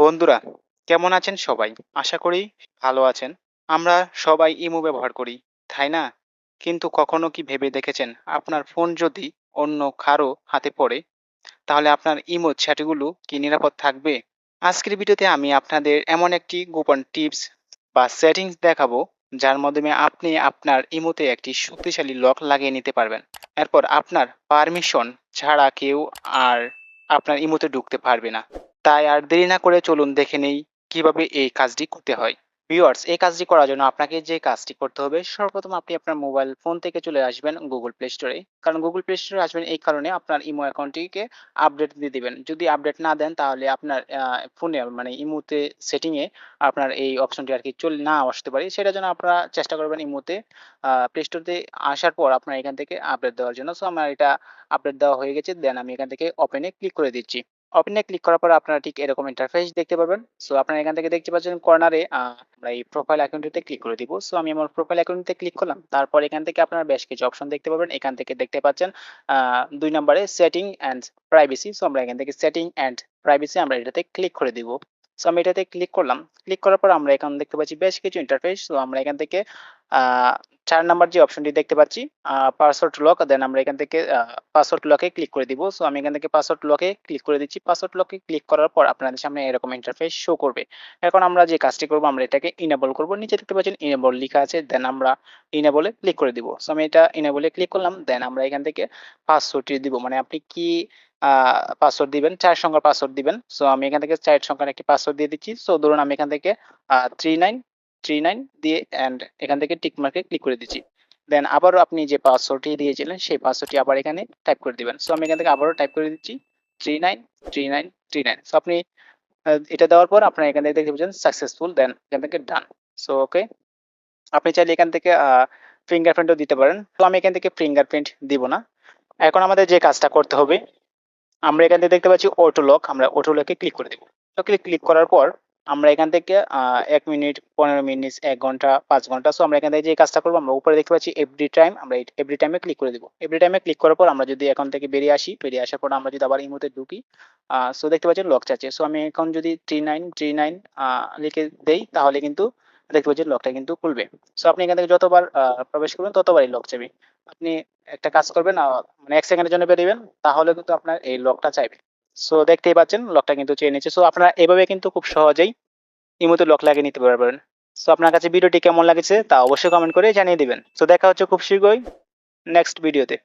বন্ধুরা, কেমন আছেন সবাই? আশা করি ভালো আছেন। আমরা সবাই ইমো ব্যবহার করি, তাই না? কিন্তু কখনো কি ভেবে দেখেছেন আপনার ফোন যদি অন্য কারও হাতে পড়ে, তাহলে আপনার ইমো চ্যাটগুলো কি নিরাপদ থাকবে? আজকের ভিডিওতে আমি আপনাদের এমন একটি গোপন টিপস বা সেটিংস দেখাবো, যার মাধ্যমে আপনি আপনার ইমোতে একটি শক্তিশালী লক লাগিয়ে নিতে পারবেন। এরপর আপনার পারমিশন ছাড়া কেউ আর আপনার ইমোতে ঢুকতে পারবে না। তাই আর দেরি না করে চলুন দেখে নেই কীভাবে এই কাজটি করতে হয়। ভিউয়ার্স এই কাজটি করার জন্য আপনাকে যে কাজটি করতে হবে, সর্বপ্রথম আপনি আপনার মোবাইল ফোন থেকে চলে আসবেন গুগল প্লে স্টোরে কারণ গুগল প্লে স্টোরে আসবেন এই কারণে আপনার ইমো অ্যাকাউন্টটিকে আপডেট দিয়ে দিবেন। যদি আপডেট না দেন তাহলে আপনার ফোনে মানে ইমোতে সেটিংয়ে আপনার এই অপশনটি আর কি চলে, না আসতে পারে। সেটার জন্য আপনারা চেষ্টা করবেন ইমোতে প্লে স্টোরতে আসার পর আপনার এখান থেকে আপডেট দেওয়ার জন্য। সো আমার এটা আপডেট দেওয়া হয়ে গেছে। দেন আমি এখান থেকে ওপেনে ক্লিক করে দিচ্ছি। ওপেনে ক্লিক করার পর আপনারা ঠিক এরকম ইন্টারফেস দেখতে পারবেন। সো আপনারা এখান থেকে দেখতে পাচ্ছেন কর্নারে আমরা এই প্রোফাইল অ্যাকাউন্টটিতে ক্লিক করে দিব। সো আমি আমার প্রোফাইল অ্যাকাউন্টে ক্লিক করলাম। তারপর এখান থেকে আপনারা বেশ কিছু অপশন দেখতে পাবেন এখান থেকে দেখতে পাচ্ছেন দুই নম্বরে সেটিং অ্যান্ড প্রাইভেসি সো আমরা এখান থেকে সেটিং অ্যান্ড প্রাইভেসি আমরা এটাতে ক্লিক করে দিব। সো আমি এটাতে ক্লিক করলাম। ক্লিক করার পর আমরা এখানে দেখতে পাচ্ছি বেশ কিছু ইন্টারফেস সো আমরা এখান থেকে চার নাম্বার যে অপশনটি দেখতে পাচ্ছি পাসওয়ার্ড লক দেন আমরা এখান থেকে পাসওয়ার্ড লকে ক্লিক করে দিব। সো আমি এখান থেকে পাসওয়ার্ড লকে ক্লিক করে দিচ্ছি। পাসওয়ার্ড লকে ক্লিক করার পর আপনাদের সামনে এরকম ইন্টারফেস শো করবে। এখন আমরা যে কাজটি করব, আমরা এটাকে ইনেবল করব। নিচে দেখতে পাচ্ছেন ইনেবল লেখা আছে দেন আমরা ইনেবলে ক্লিক করে দিব। সো আমি এটা ইনেবলে ক্লিক করলাম দেন আমরা এখান থেকে পাসওয়ার্ডটি দিব। মানে আপনি কি পাসওয়ার্ড দিবেন? চার সংখ্যার পাসওয়ার্ড দিবেন। সো আমি এখান থেকে চার সংখ্যার একটি পাসওয়ার্ড দিয়ে দিচ্ছি। সো ধরুন আমি এখান থেকে থ্রি নাইন দিয়ে অ্যান্ড এখান থেকে টিক মার্কে ক্লিক করে দিচ্ছি। দেন আবারও আপনি যে পাসওয়ার্ডটি দিয়েছিলেন, সেই পাসওয়ার্ডটি আবার এখানে টাইপ করে দিবেন। সো আমি এখান থেকে আবারও টাইপ করে দিচ্ছি থ্রি নাইন সো আপনি এটা দেওয়ার পর আপনার এখান থেকে দেখতে পাচ্ছেন সাকসেসফুল দেন এখান থেকে ডান সো ওকে আপনি চাইলে এখান থেকে ফিঙ্গারপ্রিন্টও দিতে পারেন। তো আমি এখান থেকে ফিঙ্গারপ্রিন্ট দিব না। এখন আমাদের যে কাজটা করতে হবে, আমরা এখান থেকে দেখতে পাচ্ছি অটো লক আমরা অটো লকে ক্লিক করে দেবো। ক্লিক করার পর আমরা এখান থেকে এক মিনিট, পনেরো মিনিট, এক ঘণ্টা, পাঁচ ঘণ্টা সো আমরা এখান থেকে যে কাজটা করব, আমরা উপরে দেখতে পাচ্ছি এভরি টাইম আমরা এভরি টাইমে ক্লিক করে দেবো। এভরি টাইমে ক্লিক করার পর আমরা যদি এখন থেকে বেরিয়ে আসি, বেরিয়ে আসার পর আমরা যদি আবার ইমোতে ঢুকি সো দেখতে পাচ্ছেন লক চাচ্ছে। সো আমি এখন যদি থ্রি নাইন থ্রি নাইন লিখে দেই, তাহলে কিন্তু দেখতে পাচ্ছি লকটা কিন্তু খুলবে। সো আপনি এখান থেকে যতবার প্রবেশ করবেন, ততবারই লক চাইবে আপনি একটা কাজ করবেন মানে এক সেকেন্ডের জন্য বেরিয়েবেন তাহলে কিন্তু আপনার এই লকটা চাইবে। সো দেখতেই পাচ্ছেন লকটা কিন্তু চেয়ে নিচ্ছে। সো আপনারা এভাবে কিন্তু খুব সহজেই ইমোতে লক লাগিয়ে নিতে পারবেন। সো আপনার কাছে ভিডিওটি কেমন লাগছে তা অবশ্যই কমেন্ট করে জানিয়ে দিবেন। সো দেখা হচ্ছে খুব শীঘ্রই নেক্সট ভিডিওতে